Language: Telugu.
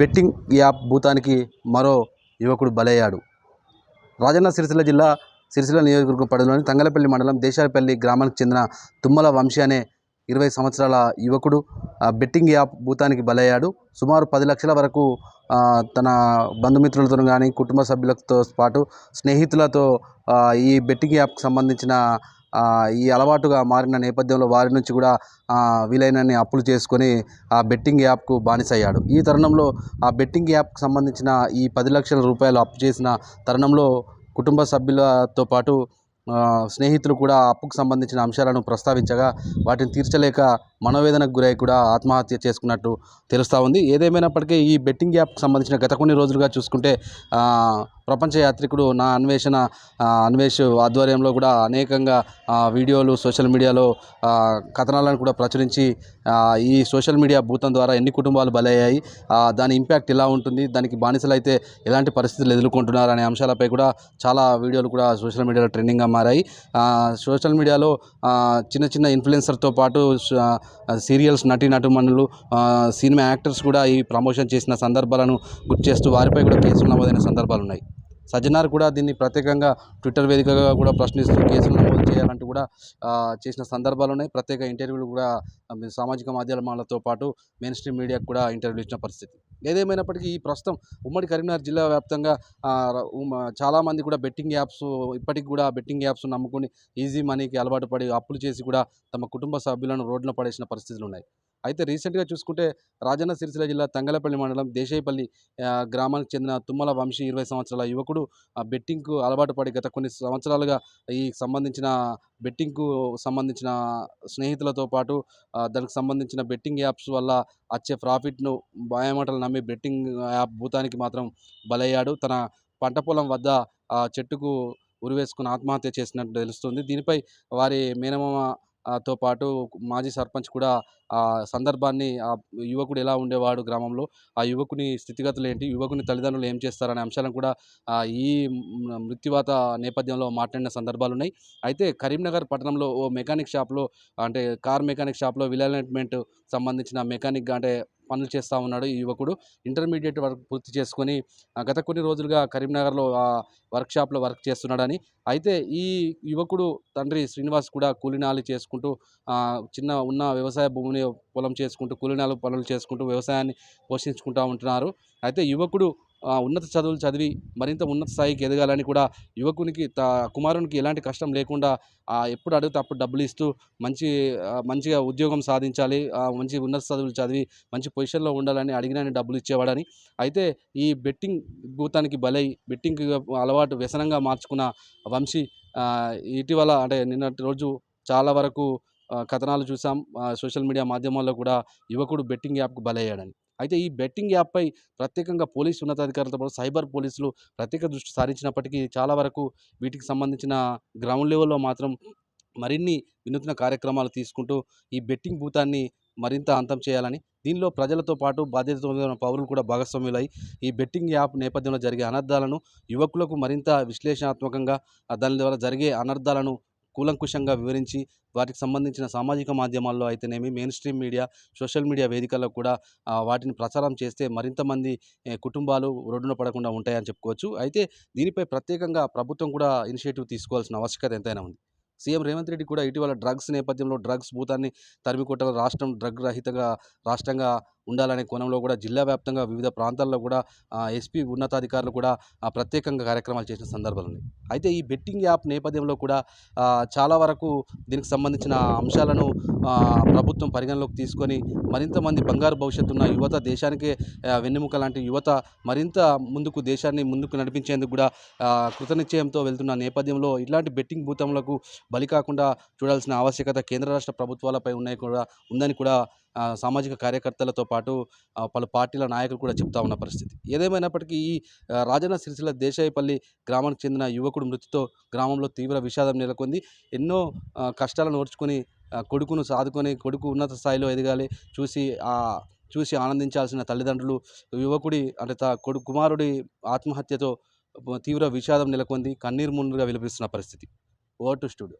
బెట్టింగ్ యాప్ భూతానికి మరో యువకుడు బలయ్యాడు. రాజన్న సిరిసిల్ల జిల్లా సిరిసిల్ల నియోజకవర్గం పరిధిలోని తంగలపల్లి మండలం దేశాలపల్లి గ్రామానికి చెందిన తుమ్మల వంశీ అనే ఇరవై సంవత్సరాల యువకుడు బెట్టింగ్ యాప్ భూతానికి బలయ్యాడు. సుమారు పది లక్షల వరకు తన బంధుమిత్రులతో కానీ కుటుంబ సభ్యులతో పాటు స్నేహితులతో ఈ బెట్టింగ్ యాప్కి సంబంధించిన ఈ అలవాటుగా మారిన నేపథ్యంలో వారి నుంచి కూడా వీలైనన్ని అప్పులు చేసుకొని ఆ బెట్టింగ్ యాప్కు బానిసయ్యాడు. ఈ తరుణంలో ఆ బెట్టింగ్ యాప్కి సంబంధించిన ఈ పది లక్షల రూపాయలు అప్పు చేసిన తరుణంలో కుటుంబ సభ్యులతో పాటు స్నేహితులు కూడా అప్పుకు సంబంధించిన అంశాలను ప్రస్తావించగా వాటిని తీర్చలేక మనోవేదనకు గురై కూడా ఆత్మహత్య చేసుకున్నట్టు తెలుస్తూ ఉంది. ఏదేమైనప్పటికీ ఈ బెట్టింగ్ యాప్కి సంబంధించిన గత కొన్ని రోజులుగా చూసుకుంటే ప్రపంచ యాత్రికుడు నా అన్వేషణ అన్వేష్ ఆధ్వర్యంలో కూడా అనేకంగా వీడియోలు సోషల్ మీడియాలో కథనాలను కూడా ప్రచురించి ఈ సోషల్ మీడియా భూతం ద్వారా ఎన్ని కుటుంబాలు బలయ్యాయి దాని ఇంపాక్ట్ ఎలా ఉంటుంది దానికి బానిసలు అయితే ఎలాంటి పరిస్థితులు ఎదుర్కొంటున్నారు అనే అంశాలపై కూడా చాలా వీడియోలు కూడా సోషల్ మీడియాలో ట్రెండింగ్గా మారాయి. సోషల్ మీడియాలో చిన్న చిన్న ఇన్ఫ్లుయెన్సర్తో పాటు సీరియల్స్ నటీ నటుమణులు సినిమా యాక్టర్స్ కూడా ఈ ప్రమోషన్ చేసిన సందర్భాలను గుర్తు చేస్తూ వారిపై కూడా కేసులు నమోదైన సందర్భాలు ఉన్నాయి సజ్జనార్ కూడా దీన్ని ప్రత్యేకంగా ట్విట్టర్ వేదికగా కూడా ప్రశ్నిస్తూ కేసులు నమోదు చేయాలంటూ కూడా చేసిన సందర్భాలు ఉన్నాయి ప్రత్యేక ఇంటర్వ్యూలు కూడా సామాజిక మాధ్యమాలతో పాటు మెయిన్ స్ట్రీమ్ మీడియాకు కూడా ఇంటర్వ్యూలు ఇచ్చిన పరిస్థితి. ఏదేమైనప్పటికీ ఈ ప్రస్తుతం ఉమ్మడి కరీంనగర్ జిల్లా వ్యాప్తంగా చాలామంది కూడా బెట్టింగ్ యాప్స్ ఇప్పటికి కూడా బెట్టింగ్ యాప్స్ నమ్ముకొని ఈజీ మనీకి అలవాటు పడి అప్పులు చేసి కూడా తమ కుటుంబ సభ్యులను రోడ్డున పడేసిన పరిస్థితులు ఉన్నాయి అయితే రీసెంట్గా చూసుకుంటే రాజన్న సిరిసిల్ల జిల్లా తంగలపల్లి మండలం దేశాయపల్లి గ్రామానికి చెందిన తుమ్మల వంశీ ఇరవై సంవత్సరాల యువకుడు బెట్టింగ్కు అలవాటు పడి గత కొన్ని సంవత్సరాలుగా ఈ సంబంధించిన బెట్టింగ్కు సంబంధించిన స్నేహితులతో పాటు దానికి సంబంధించిన బెట్టింగ్ యాప్స్ వల్ల వచ్చే ప్రాఫిట్ను బాయమాటలు నమ్మి బెట్టింగ్ యాప్ భూతానికి మాత్రం బలయ్యాడు. తన పంట పొలం వద్ద ఆ చెట్టుకు ఉరివేసుకుని ఆత్మహత్య చేసినట్టు తెలుస్తుంది. దీనిపై వారి మేనమామ తో పాటు మాజీ సర్పంచ్ కూడా ఆ సందర్భాన్ని ఆ యువకుడు ఎలా ఉండేవాడు గ్రామంలో ఆ యువకుని స్థితిగతులు ఏంటి యువకుని తల్లిదండ్రులు ఏం చేస్తారనే అంశాలను కూడా ఈ మృత్యువాత నేపథ్యంలో మాట్లాడిన సందర్భాలు ఉన్నాయి. అయితే కరీంనగర్ పట్టణంలో ఓ మెకానిక్ షాప్లో అంటే కార్ మెకానిక్ షాప్లో విలైన్మెంట్ సంబంధించిన మెకానిక్ అంటే పనులు చేస్తూ ఉన్నాడు ఈ యువకుడు. ఇంటర్మీడియట్ వర్క్ పూర్తి చేసుకొని గత కొన్ని రోజులుగా కరీంనగర్లో వర్క్షాప్లో వర్క్ చేస్తున్నాడని. అయితే ఈ యువకుడు తండ్రి శ్రీనివాస్ కూడా కూలినాలు చేసుకుంటూ చిన్న ఉన్న వ్యవసాయ భూమిని పొలం చేసుకుంటూ కూలినాలు పనులు చేసుకుంటూ వ్యవసాయాన్ని పోషించుకుంటూ ఉంటున్నారు. అయితే యువకుడు ఉన్నత చదువులు చదివి మరింత ఉన్నత స్థాయికి ఎదగాలని కూడా యువకునికి త కుమారునికి ఎలాంటి కష్టం లేకుండా ఎప్పుడు అడిగితే అప్పుడు డబ్బులు ఇస్తూ మంచి మంచిగా ఉద్యోగం సాధించాలి మంచి ఉన్నత చదువులు చదివి మంచి పొజిషన్లో ఉండాలని అడిగిన డబ్బులు ఇచ్చేవాడని. అయితే ఈ బెట్టింగ్ భూతానికి బలై బెట్టింగ్ అలవాటు వ్యసనంగా మార్చుకున్న వంశీ ఇటీవల అంటే నిన్నటి రోజు చాలా వరకు కథనాలు చూసాం. సోషల్ మీడియా మాధ్యమాల్లో కూడా యువకుడు బెట్టింగ్ యాప్కు బలయ్యాడని. అయితే ఈ బెట్టింగ్ యాప్పై ప్రత్యేకంగా పోలీసు ఉన్నతాధికారులతో పాటు సైబర్ పోలీసులు ప్రత్యేక దృష్టి సారించినప్పటికీ చాలా వరకు వీటికి సంబంధించిన గ్రౌండ్ లెవెల్లో మాత్రం మరిన్ని వినూత్న కార్యక్రమాలు తీసుకుంటూ ఈ బెట్టింగ్ భూతాన్ని మరింత అంతం చేయాలని దీనిలో ప్రజలతో పాటు బాధ్యతతో ఉన్న పౌరులు కూడా భాగస్వాములై ఈ బెట్టింగ్ యాప్ నేపథ్యంలో జరిగే అనర్థాలను యువకులకు మరింత విశ్లేషణాత్మకంగా దాని ద్వారా జరిగే అనర్థాలను కూలంకుషంగా వివరించి వాటికి సంబంధించిన సామాజిక మాధ్యమాల్లో అయితేనేమి main stream media social media వేదికల్లో కూడా వాటిని ప్రచారం చేస్తే మరింత మంది కుటుంబాలు రోడ్డున పడకుండా ఉంటాయని చెప్పుకోవచ్చు. అయితే దీనిపై ప్రత్యేకంగా ప్రభుత్వం కూడా ఇనిషియేటివ్ తీసుకోవాల్సిన ఆవశ్యకత ఎంతైనా ఉంది. సీఎం రేవంత్ రెడ్డి కూడా ఇటీవల డ్రగ్స్ నేపథ్యంలో డ్రగ్స్ భూతాన్ని తరిమికొట్టగల రాష్ట్రం డ్రగ్ రహితగా రాష్ట్రంగా ఉండాలనే కోణంలో కూడా జిల్లా వ్యాప్తంగా వివిధ ప్రాంతాల్లో కూడా ఎస్పీ ఉన్నతాధికారులు కూడా ప్రత్యేకంగా కార్యక్రమాలు చేసిన సందర్భాలు ఉన్నాయి. అయితే ఈ బెట్టింగ్ యాప్ నేపథ్యంలో కూడా చాలా వరకు దీనికి సంబంధించిన అంశాలను ప్రభుత్వం పరిగణలోకి తీసుకొని మరింత మంది బంగారు భవిష్యత్తు ఉన్న యువత దేశానికే వెన్నెముక లాంటి యువత మరింత ముందుకు దేశాన్ని ముందుకు నడిపించేందుకు కూడా కృతనిశ్చయంతో వెళ్తున్న నేపథ్యంలో ఇలాంటి బెట్టింగ్ భూతంలకు బలి కాకుండా చూడాల్సిన ఆవశ్యకత కేంద్ర రాష్ట్ర ప్రభుత్వాలపై ఉన్నాయి కూడా ఉందని కూడా సామాజిక కార్యకర్తలతో పాటు పలు పార్టీల నాయకులు కూడా చెప్తా ఉన్న పరిస్థితి. ఏదేమైనప్పటికీ ఈ రాజన్న సిరిసిల్ల దేశాయపల్లి గ్రామానికి చెందిన యువకుడు మృతితో గ్రామంలో తీవ్ర విషాదం నెలకొంది. ఎన్నో కష్టాలను ఓర్చుకొని కొడుకును సాదుకొని కొడుకు ఉన్నత స్థాయిలో ఎదగాలి చూసి ఆ చూసి ఆనందించాల్సిన తల్లిదండ్రులు యువకుడి అంటే తా కొడుకు కుమారుడి ఆత్మహత్యతో తీవ్ర విషాదం నెలకొంది కన్నీరు మున్నీరుగా విలపిస్తున్న పరిస్థితి. Over to studio.